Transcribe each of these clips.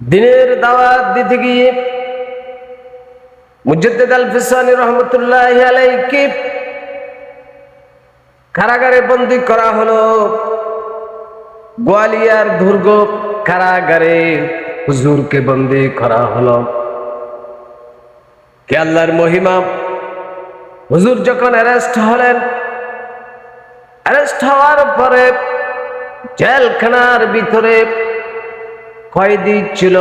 দিনের দাওয়াত দিতে গিয়ে মুজদ্দেদ আল ফিসানি রহমতুল্লাহ আলাইকে কারাগারে বন্দি করা হলো। গোয়ালিয়ার দুর্গ কারাগারে হুজুরকে বন্দি করা হলো। কে আল্লাহর মহিমা? হুজুর যখন অ্যারেস্ট হলেন, অ্যারেস্ট হওয়ার পরে জেলখানার ভিতরে কয়েদি ছিল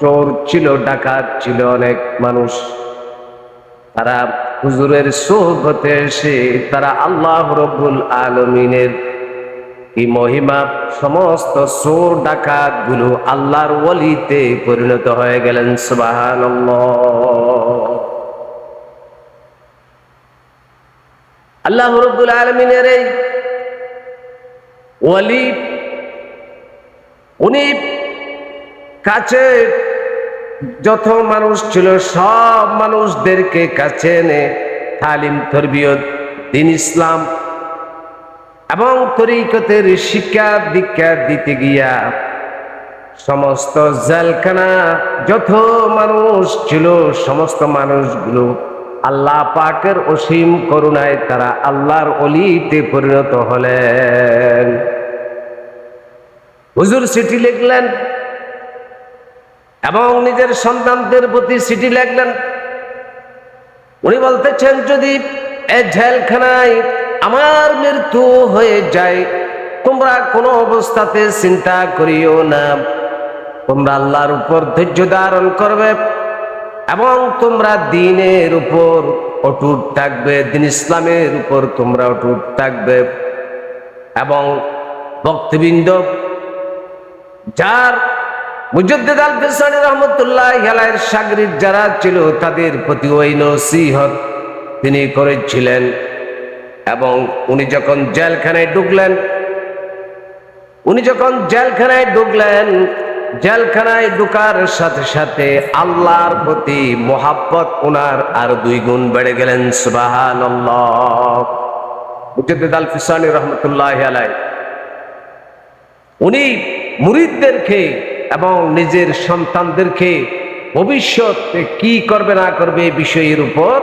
চোর ছিল, ডাকাত ছিল অনেক মানুষ। তারা হুজুরের সোহবতে এসে তারা আল্লাহ রব্বুল আলমিনের কি মহিমা, সমস্ত চোর ডাকাতগুলো আল্লাহর ওলিতে পরিণত হয়ে গেলেন সুবাহান আল্লাহ রব্বুল আলমিনের এই ওয়ালি উনি কাছে যত মানুষ ছিল, সব মানুষদেরকে কাছে এনে তালিম, তরবিয়ত, দিন ইসলাম এবং তরিকতের শিক্ষা দীক্ষা দিতে গিয়া সমস্ত জেলখানা, যত মানুষ ছিল, সমস্ত মানুষগুলো আল্লাহ পাকের অসীম করুণায় তারা আল্লাহর অলিতে পরিণত হলেন। হুজুর চিঠি লিখলেন এবং নিজের সন্তানদের প্রতি চিঠি লিখলেন। উনি বলতেছেন, যদি এ জেলখানায় আমার মৃত্যু হয়ে যায়, তোমরা কোনো অবস্থাতে চিন্তা করিও না। তোমরা আল্লাহর উপর ধৈর্য ধারণ করবে এবং তোমরা দিনের উপর অটুট থাকবে, দিন ইসলামের উপর তোমরা অটুট থাকবে। এবং ভক্তবৃন্দ যার মুজদ্দেদ আল ফিসানি রহমতুল্লাহ হেলায়ের সাগরিদ যারা ছিল, তাদের প্রতি ওই নসিহত তিনি করেছিলেন এবং উনি যখন জেলখানায় ঢুকলেন, উনি যখন জেলখানায় ঢুকলেন, জেলখানায় ঢুকার সাথে সাথে আল্লাহর প্রতি মোহাব্বত ওনার আর দুই গুণ বেড়ে গেলেন সুবাহান মুজদ্দেদ আল ফিসানি রহমতুল্লাহ আলাই উনি মুরিদদেরকে এবং নিজের সন্তানদেরকে ভবিষ্যতে কি করবে, না করবে এই বিষয়ের উপর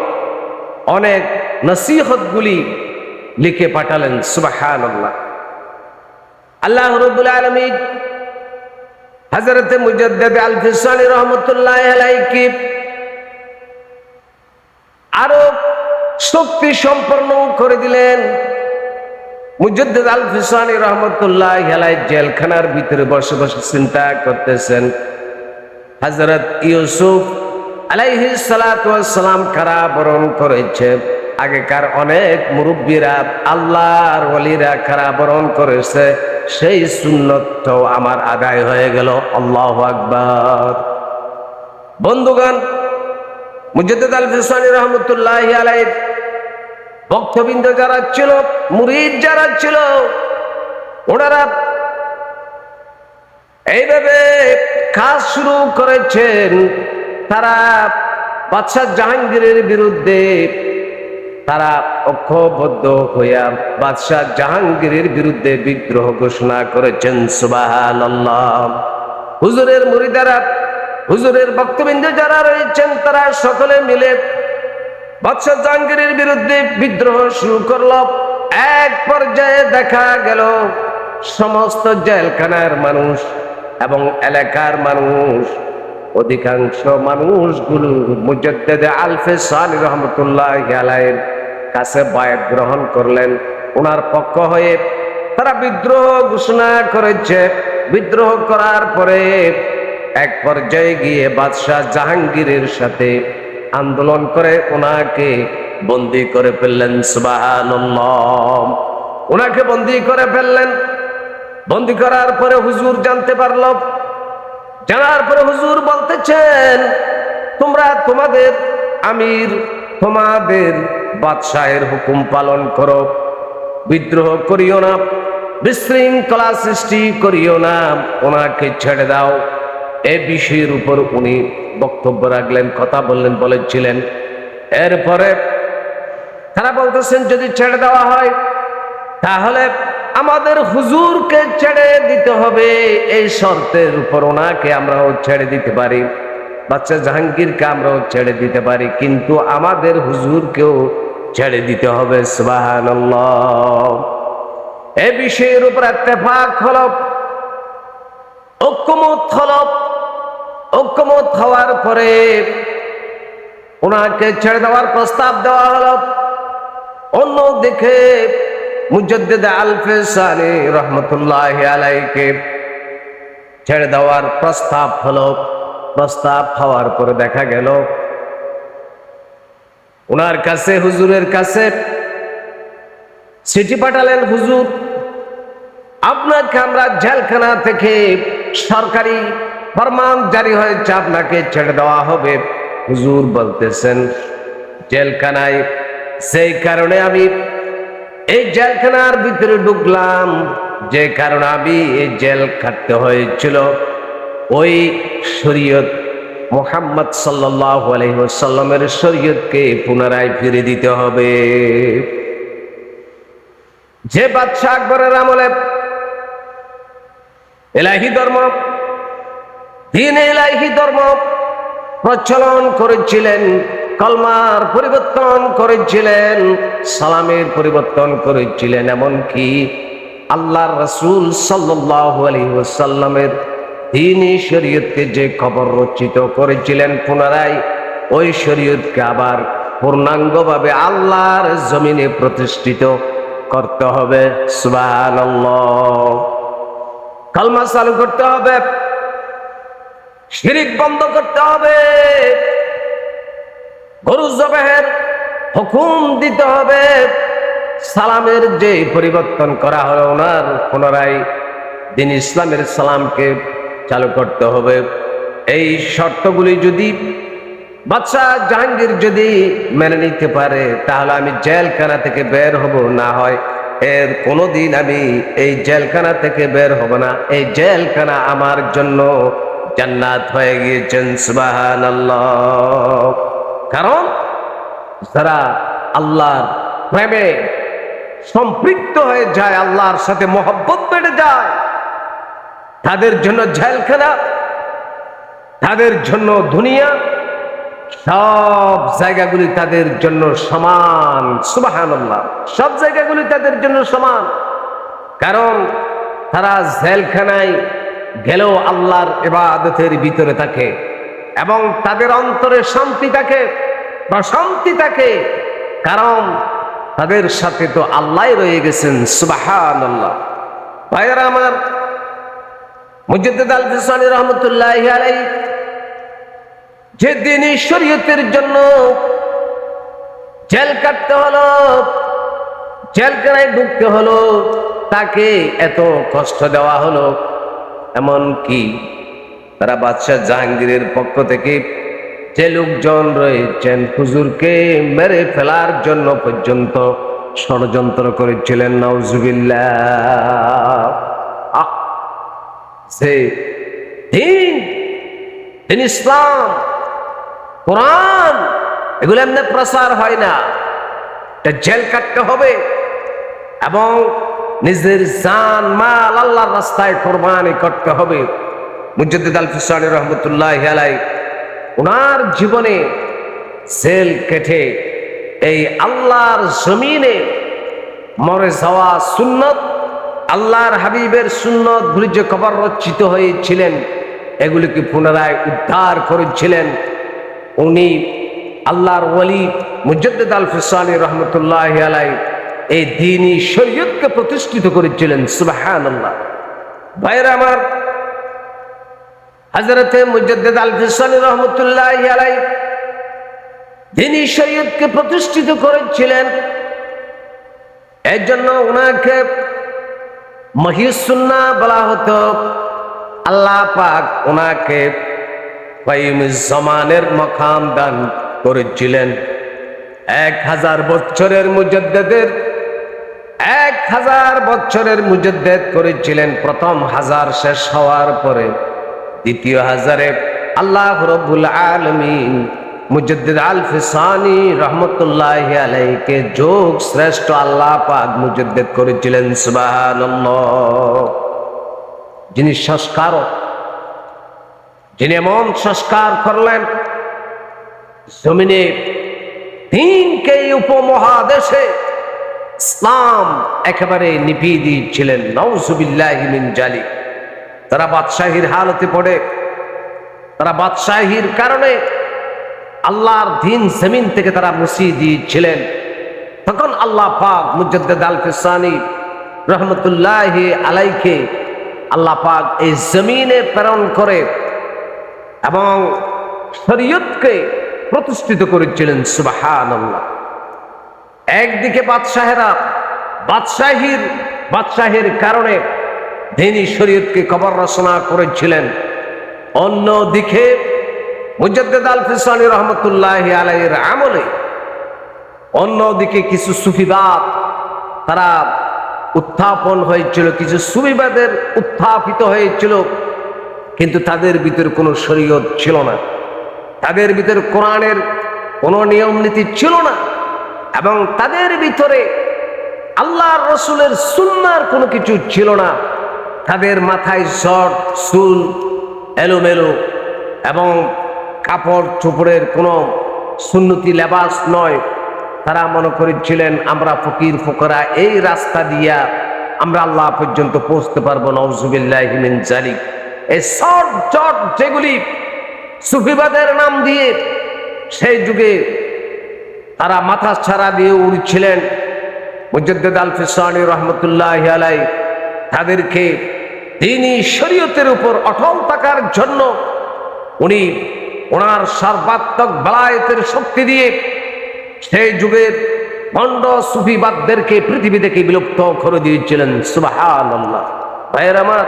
অনেক নসিহতগুলি লিখে পাঠালেন সুবাহান আল্লাহ রবুল আলমী হজরত মুজদ্দেদ আল ফিসানি রহমতুল্লাহ আলাইকে আরও শক্তি সম্পন্ন করে দিলেন। মুজদ্দিদ আল ফিসানি রহমতুল্লাহ হেলাই জেলখানার ভিতরে বসে বসে চিন্তা করতেছেন। হজরত ইউসুফ আলাইহি সালাম কারাবরণ করেছে। আগেকার অনেক মুরব্বীরা আল্লাহর ওলিরা কারাবরণ করেছে। সেই সুন্নতটাও আমার আদায় হয়ে গেল। আল্লাহ আকবার। বন্ধুগণ, মুজদ্দিদ আল ফিসানি রহমতুল্লাহ আলাই ভক্তবৃন্দ যারা ছিল, মুরিদ যারা ছিল, ওনারা এইভাবে কাজ শুরু করেছেন। তারা বাদশাহ জাহাঙ্গীরের বিরুদ্ধে তারা ঐক্যবদ্ধ হইয়া বাদশাহ জাহাঙ্গীরের বিরুদ্ধে বিদ্রোহ ঘোষণা করেছেন সুবাহান হুজুরের মুরিদারা, হুজুরের বক্তবৃন্দ যারা রয়েছেন, তারা সকলে মিলে বাদশাহ জাহাঙ্গীরের বিরুদ্ধে বিদ্রোহ শুরু করল। এক পর্যায়ে দেখা গেল সমস্ত জেলখানার মানুষ এবং এলাকার মানুষ। অধিকাংশ মানুষগুলো মুজদ্দেদে আলফে সালি রহমতুল্লাহ আলাইয়ের কাছে বায়াত গ্রহণ করলেন। ওনার পক্ষ হয়ে তারা বিদ্রোহ ঘোষণা করেছে। বিদ্রোহ করার পরে এক পর্যায়ে গিয়ে বাদশাহ জাহাঙ্গীরের সাথে আন্দোলন করে ওনাকে বন্দি করে ফেললেন সুবাহান ওনাকে বন্দি করে ফেললেন। বন্দি করার পরে হুজুর জানতে পারল। জানার পরে হুজুর বলতেছেন, তোমরা তোমাদের আমির, তোমাদের বাদশাহের হুকুম পালন করো। বিদ্রোহ করিও না, বিশৃঙ্খলা সৃষ্টি করিও না। ওনাকে ছেড়ে দাও। এ বিষয়ের উপর উনি বক্তব্য রাখলেন, কথা বললেন, বলেছিলেন। এরপরে তারা বলতেছেন, যদি ছেড়ে দেওয়া হয়, তাহলে আমাদের হুজুরকে ছেড়ে দিতে হবে। এই শর্তের উপর ওনাকে আমরাও ছেড়ে দিতে পারি, বাচ্চা জাহাঙ্গীরকে আমরাও ছেড়ে দিতে পারি, কিন্তু আমাদের হুজুরকেও ছেড়ে দিতে হবে এ বিষয়ের উপর এত্তেফাক হল, ঐক্যমত হল ঐক্যমত হওয়ার পরে ওনাকে ছেড়ে দেওয়ার প্রস্তাব দেওয়া হলো। অন্যদিকে মুজদ্দিদ আলফে সানি রহমতুল্লাহ আলাইকে ছেড়ে দেওয়ার প্রস্তাব হলো। প্রস্তাব হওয়ার পরে দেখা গেল, ওনার কাছে, হুজুরের কাছে চিঠি পাঠালেন হুজুর, আপনাকে আমরা জেলখানা থেকে সরকারি ফরমান জারি হয়েছে, আপনাকে ছেড়ে দেওয়া হবে। হুজুর বলতেছেন, জেলখানায়, সেই কারণে আমি এই জেলখানার ভিতরে ঢুকলাম। যে কারণে আমি এই জেল খাটতে হয়েছিল। ওই শরীয়ত মোহাম্মদ সাল্লাহ আলহিসাল্লামের শরীয়তকে পুনরায় ফিরে দিতে হবে। যে বাদশাহ আকবরের আমলে এলাহি ধর্ম দিন এলাহি ধর্ম প্রচলন করেছিলেন, কলমার পরিবর্তন করেছিলেন, সালামের পরিবর্তন করেছিলেন, এমনকি আল্লাহর রসুল সাল্লাহ আলহিসাল্লামের দিনই শরীয়তকে যে খবর রচিত করেছিলেন পুনরায়, ওই শরীয়তকে আবার পূর্ণাঙ্গভাবে আল্লাহর জমিনে প্রতিষ্ঠিত করতে হবে। সুবাহ কালমা চালু করতে হবে। শিরিক বন্ধ করতে হবে। গরু জবাহের হুকুম দিতে হবে। সালামের যে পরিবর্তন করা হলো ওনার পুনরায় দিন ইসলামের সালামকে চালু করতে হবে। এই শর্তগুলি যদি বাদশাহ জাহাঙ্গীর যদি মেনে নিতে পারে, তাহলে আমি জেলখানা থেকে বের হব না হয়। এর কোনোদিন আমি এই জেলখানা থেকে বের হব না। এই জেলখানা আমার জন্য জান্নাত হয়ে গিয়েছেন সুবাহান কারণ যারা আল্লাহর প্রেমে সম্পৃক্ত হয়ে যায়, আল্লাহর সাথে মহব্বত বেড়ে যায়, তাদের জন্য জেলখানা, তাদের জন্য দুনিয়া, সব জায়গাগুলি তাদের জন্য সমান সুবাহান সব জায়গাগুলি তাদের জন্য সমান। কারণ তারা জেলখানায় গেলেও আল্লাহর এবাদতের ভিতরে থাকে এবং তাদের অন্তরে শান্তি থাকে প্রশান্তি থাকে। কারণ তাদের সাথে তো আল্লাহ রয়ে গেছেন সুবাহান আল্লাহ ভাইয়ারা আমার, মুজিদ্দিদ আল ফিসানি রহমতুল্লাহ আলাই যে দিন শরীয়তের জন্য জেল কাটতে হলো, জেলখানায় ঢুকতে হলো, তাকে এত কষ্ট দেওয়া হলো। এমন কি তারা বাদশাহ জাহাঙ্গীরের পক্ষ থেকে যে লোকজন রয়েছেন হুজুরকে মেরে ফেলার জন্য পর্যন্ত ষড়যন্ত্র করেছিলেন নওজুবিল্লাহ আহ! সে দিন দিন ইসলাম, কোরআন, এগুলো এমনি প্রসার হয় না। এটা জেল কাটতে হবে এবং নিজের জান, মাল আল্লাহর রাস্তায় কোরবানি করতে হবে। মুজদ্দিদ আল ফিসানি রহমতুল্লাহ আলাই ওনার জীবনে জেল কেটে এই আল্লাহর জমিনে মরে যাওয়া সুন্নত, আল্লাহর হাবিবের সুন্নত গুলি যে খবর রচিত হয়েছিলেন, এগুলিকে পুনরায় উদ্ধার করেছিলেন। উনি আল্লাহর ওলি মুজদ্দিদ আল ফিসানি রহমতুল্লাহ আলাই এই দিনই শরীয়তকে প্রতিষ্ঠিত করেছিলেন সুবাহান আল্লাহ ভাইয়ের আমার হজরতে মুজদ্দিদ আল ফিসানি রহমতুল্লাহ আলাই দিনই শরীয়তকে প্রতিষ্ঠিত করেছিলেন এর জন্য ওনাকে মহিসুন্না বলা হতো। আল্লাহ পাক ওনাকে জমানের মকাম দান করেছিলেন। এক হাজার বছরের মুজদ্দেদের এক হাজার বছরের মুজদ্দেদ করেছিলেন। প্রথম হাজার শেষ হওয়ার পরে দ্বিতীয় হাজারে আল্লাহ রব্বুল আলমিন মুজদ্দিদ আল ফিসানি রহমতুল্লাহ আলাইকে যোগ শ্রেষ্ঠ আল্লাহ পাক মুজদ্দিদ করেছিলেন। সুবহানাল্লাহ। যিনি সংস্কারক, যিনি এমন সংস্কার করলেন, জমিনে তিনকে উপমহাদেশে ইসলাম একেবারে নিপিয়ে দিয়েছিলেন নৌজুবিল্লাহ মিন জালি তারা বাদশাহীর হালতে পড়ে। তারা বাদশাহীর কারণে আল্লাহর দিন জমিন থেকে তারা মুসিয়ে দিয়েছিলেন। তখন আল্লাহ পাক মুজদ্দেদ আল রহমতুল্লাহ আলাইকে আল্লাহ পাক এই জমিনে প্রেরণ করে এবং শরীয়তকে প্রতিষ্ঠিত করেছিলেন। সুবাহান আল্লাহ একদিকে বাদশাহেরা বাদশাহীর, বাদশাহের কারণে দিনী শরীয়তকে কবর রচনা করেছিলেন। অন্যদিকে মুজদ্দেদ আল ফিসানি রহমতুল্লাহ আলাইয়ের আমলে অন্যদিকে কিছু সুফিবাদ তারা উত্থাপন হয়েছিল, কিছু সুফিবাদের উত্থাপিত হয়েছিল, কিন্তু তাদের ভিতরে কোনো শরীয়ত ছিল না। তাদের ভিতরে কোরআনের কোনো নিয়ম নীতি ছিল না। এবং তাদের ভিতরে আল্লাহর রসুলের সুন্নার কোনো কিছু ছিল না। তাদের মাথায় শর্ট, চুল, এলোমেলো এবং কাপড় চোপড়ের কোনো সুন্নতি লেবাস নয়। তারা মনে করেছিলেন, আমরা ফকির ফকরা, এই রাস্তা দিয়া আমরা আল্লাহ পর্যন্ত পৌঁছতে পারব নজুবিল্লাহিমিন এই শর্ট, চট যেগুলি সুফিবাদের নাম দিয়ে সেই যুগে তারা মাথা ছাড়া দিয়ে উড়ছিলেন। মুজদ্দেদ আল ফিসানি রহমতুল্লাহ আলাই তাদেরকে তিনি শরীয়তের উপর অটল থাকার জন্য উনি ওনার সর্বাত্মক বেলায়েতের শক্তি দিয়ে সেই যুগের ভণ্ড সুফিবাদদেরকে পৃথিবী থেকে বিলুপ্ত করে দিয়েছিলেন। সুবাহান ভাইয়ের আমার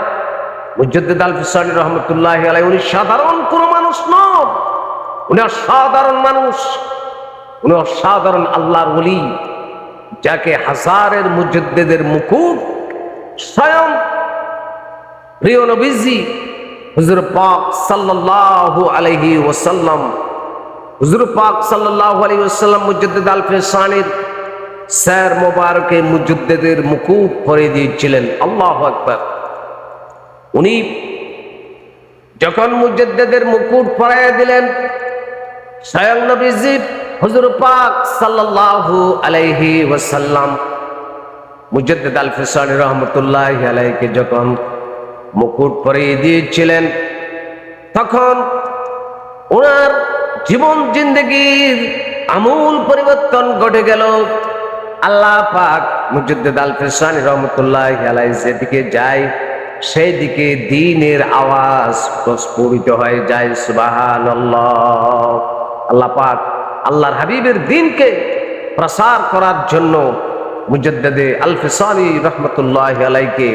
মুজদ্দেদ আল ফিসানি রহমতুল্লাহ আলাই উনি সাধারণ কোনো মানুষ নন। উনি অসাধারণ মানুষ। উনি অসাধারণ আল্লাহর ওলি, যাকে হাজারের মুজদ্দেদের মুকুট স্বয়ং প্রিয় নবীজি হুজুর পাক সাল্লাল্লাহু আলাইহি ওয়াসাল্লাম, হুজুর পাক সাল্লাল্লাহু আলাইহি ওয়াসাল্লাম মুজদ্দিদ আল ফিসানির স্যার মোবারকে মুজদ্দিদের মুকুট পরে দিয়েছিলেন। আল্লাহু আকবার। উনি যখন মুজদ্দিদের মুকুট পরাইয়া দিলেন, স্বয়ং নবীজি হুজুর পাক সাল্লাল্লাহু আলাইহি ওয়াসাল্লাম মুজদ্দিদ আল ফিসানি রহমতুল্লাহ আলাইকে যখন মুকুট পরিয়ে দিয়েছিলেন, তখন ওনার জীবন জিন্দগির আমূল পরিবর্তন ঘটে গেল। আল্লাহ পাক মুজদ্দিদ আল ফিসানি রহমতুল্লাহ আলাই যেদিকে যায় সেই দিকে দিনের আওয়াজ প্রস্ফুটিত হয়ে যায় সুবাহান আল্লাহ পাক আল্লাহর হাবিবের দিনকে প্রসার করার জন্য মুজদ্দেদে আল ফিসানি রহমতুল্লাহ আলাইকে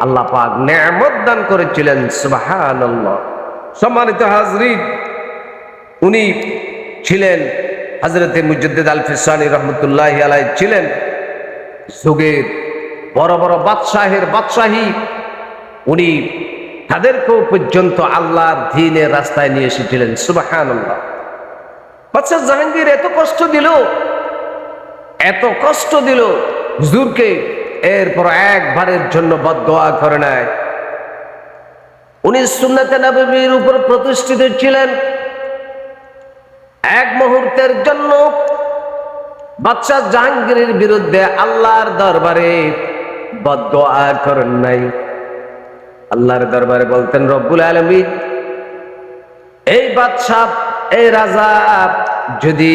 আল্লাহ পাক নেয়ামত দান করেছিলেন সুবাহান সম্মানিত হাজরিন, উনি ছিলেন হজরতে মুজদ্দিদ আল ফিসানি রহমতুল্লাহ আলাই ছিলেন যুগের বড় বড় বাদশাহের বাদশাহী। উনি তাদেরকেও পর্যন্ত আল্লাহর দিনের রাস্তায় নিয়ে এসেছিলেন সুবাহান আল্লাহ বাচ্চা জাহাঙ্গীর এত কষ্ট দিল, এত কষ্ট দিল, হুজুরকে এরপর একবারের জন্য বদোয়া করে নেয়। উনি সুন্নাতে নবীর উপর প্রতিষ্ঠিত ছিলেন। এক মুহূর্তের জন্য বাচ্চা জাহাঙ্গীরের বিরুদ্ধে আল্লাহর দরবারে বদোয়া করেন নাই। আল্লাহর দরবারে বলতেন, রব্বুল আলমী এই বাদশাহ এই রাজা, যদি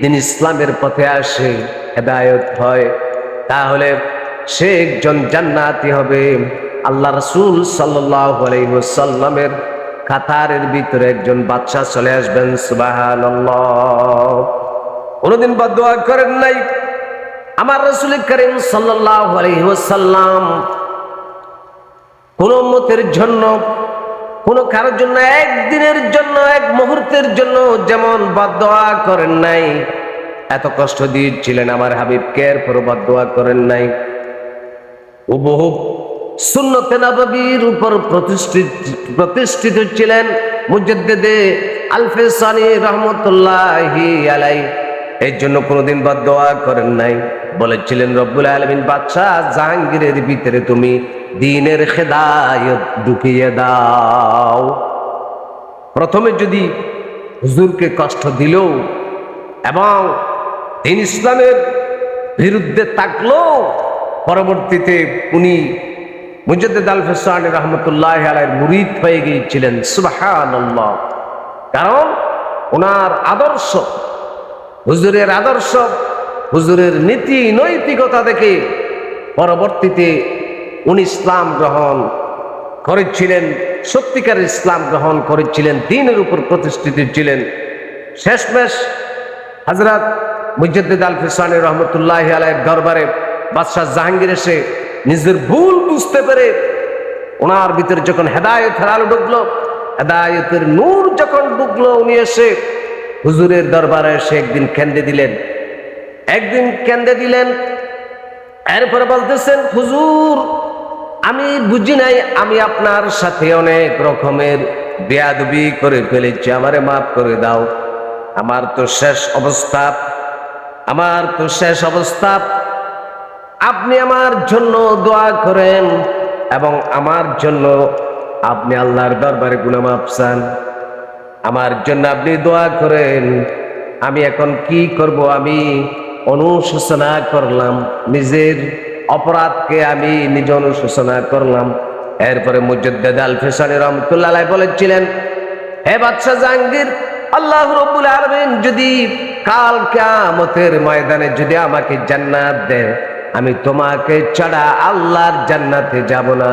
দিন ইসলামের পথে আসে, হেদায়ত হয়, তাহলে সে একজন জান্নাতি হবে। আল্লাহ রসুল সাল্লামের কাতারের ভিতরে একজন বাচ্চা চলে আসবেন সুবাহান কোনোদিন বা দোয়া করেন নাই। আমার রসুল করিম সাল্লাম কোন মতের জন্য কোন কারোর জন্য একদিনের জন্য, এক মুহূর্তের জন্য যেমন বদোয়া করেন নাই। এত কষ্ট দিয়েছিলেন আমার হাবিবকে এরপর বদোয়া করেন নাই। হুবহু সুন্নতে নববীর উপর প্রতিষ্ঠিত প্রতিষ্ঠিত ছিলেন মুজদ্দেদে আলফেসানি রহমতুল্লাহি আলাই। এর জন্য কোনোদিন বা দোয়া করেন নাই। বলেছিলেন, রব্বুল আলমিন, বাদশাহ জাহাঙ্গীরের ভিতরে তুমি দিনের খেদায়ত ঢুকিয়ে দাও। প্রথমে যদি হুজুরকে কষ্ট দিল এবং দিন ইসলামের বিরুদ্ধে থাকল পরবর্তীতে উনি মুজদ্দেদ আল ফেসানি রহমতুল্লাহ আলাইয়ের মুরিদ হয়ে গিয়েছিলেন সুবাহান কারণ ওনার আদর্শ, হুজুরের আদর্শ, হুজুরের নীতি নৈতিকতা দেখে পরবর্তীতে উনি ইসলাম গ্রহণ করেছিলেন, সত্যিকার ইসলাম গ্রহণ করেছিলেন, দিনের উপর প্রতিষ্ঠিত ছিলেন। শেষমেশ হজরত মুজদ্দিদ আল ফিসানি রহমতুল্লাহ আলাইয়ের দরবারে বাদশাহ জাহাঙ্গীর এসে নিজের ভুল বুঝতে পেরে ওনার ভিতরে যখন হেদায়ত আলো ঢুকলো, হেদায়তের নূর যখন ঢুকলো, উনি এসে হুজুরের দরবারে এসে একদিন কেন্দ্রে দিলেন। একদিন কেন্দ্রে দিলেন, এরপরে বলতেছেন, হুজুর আমি বুঝি নাই, আমি আপনার সাথে অনেক রকমের বেয়াদবি করে ফেলেছি, আমারে মাফ করে দাও। আমার তো শেষ অবস্থা, আমার তো শেষ অবস্থা। আপনি আমার জন্য দোয়া করেন এবং আমার জন্য আপনি আল্লাহর দরবারে গুণামাপ চান। আমার জন্য আপনি দোয়া করেন, আমি এখন কি করব আমি অনুশোচনা করলাম নিজের অপরাধকে আমি নিজ অনুশোচনা করলাম। এরপরে মুজদ্দেদ আল ফেসানি রহমতুল্লাহ বলেছিলেন, হে বাদশাহ জাহাঙ্গীর, আল্লাহ রব্বুল আলমিন যদি কাল কামতের ময়দানে যদি আমাকে জান্নাত দেয়, আমি তোমাকে ছাড়া আল্লাহর জান্নাতে যাব না।